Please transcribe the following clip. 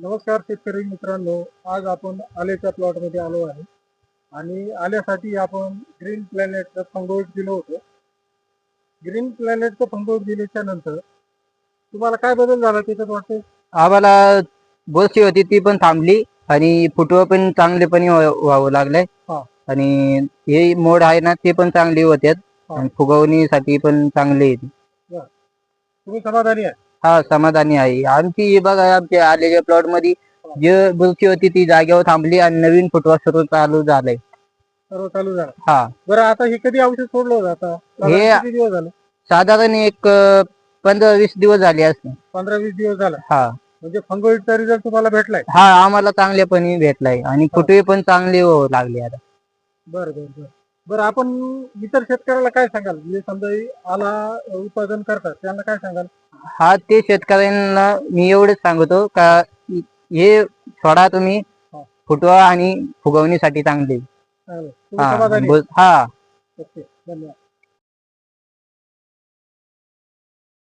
नमस्कार शेतकरी मित्रांनो आज आपण आल्याच्या प्लॉटमध्ये आलो आहे. आणि आल्यासाठी आपण ग्रीन प्लॅनेटचं फंगोईट दिलं होतं. ग्रीन प्लॅनेटचं फंगोईट दिल्याच्या नंतर तुम्हाला काय बदल झाला त्याच्यात वाटतं आम्हाला बोलशी होती ती पण थांबली आणि फुटवं पण चांगलेपणे व्हा- व्हावं लागलंय. हा. आणि हे मोड आहे ना ते पण चांगली होत्यात. हा. आणि फुगवणीसाठी पण चांगले आहेत. तुम्ही समाधानी आहे हा समाधानी आहे. आमची हे बघा आमच्या आलेल्या प्लॉटमध्ये जे बुरशी होती ती जागेवर थांबली आणि नवीन फुटवा सुरू चालू झालाय सर्व चालू झालं. हा. बरं आता हे कधी औषध सोडलं होतं आता? हे- साधारण किती दिवस झाले? साधारण एक अं, पंधरा वीस दिवस झाले असते पंधरा वीस दिवस झाला. हा. म्हणजे फंगोईटचा रिझल्ट तुम्हाला भेटलाय. हा आम्हाला चांगलेपणे भेटलाय आणि फुटवे पण चांगले होऊ लागले आता. बरं बरं बरं. बरं आपण इतर शेतकऱ्याला काय सांगाल? म्हणजे समजा हे आला उत्पादन करतात त्यांना काय सांगाल? हा ते शेतकऱ्यांना मी एवढंच सांगतो का हे सोडा तुम्ही. फुटवा आणि फुगवणीसाठी चांगले. हा हा. धन्यवाद.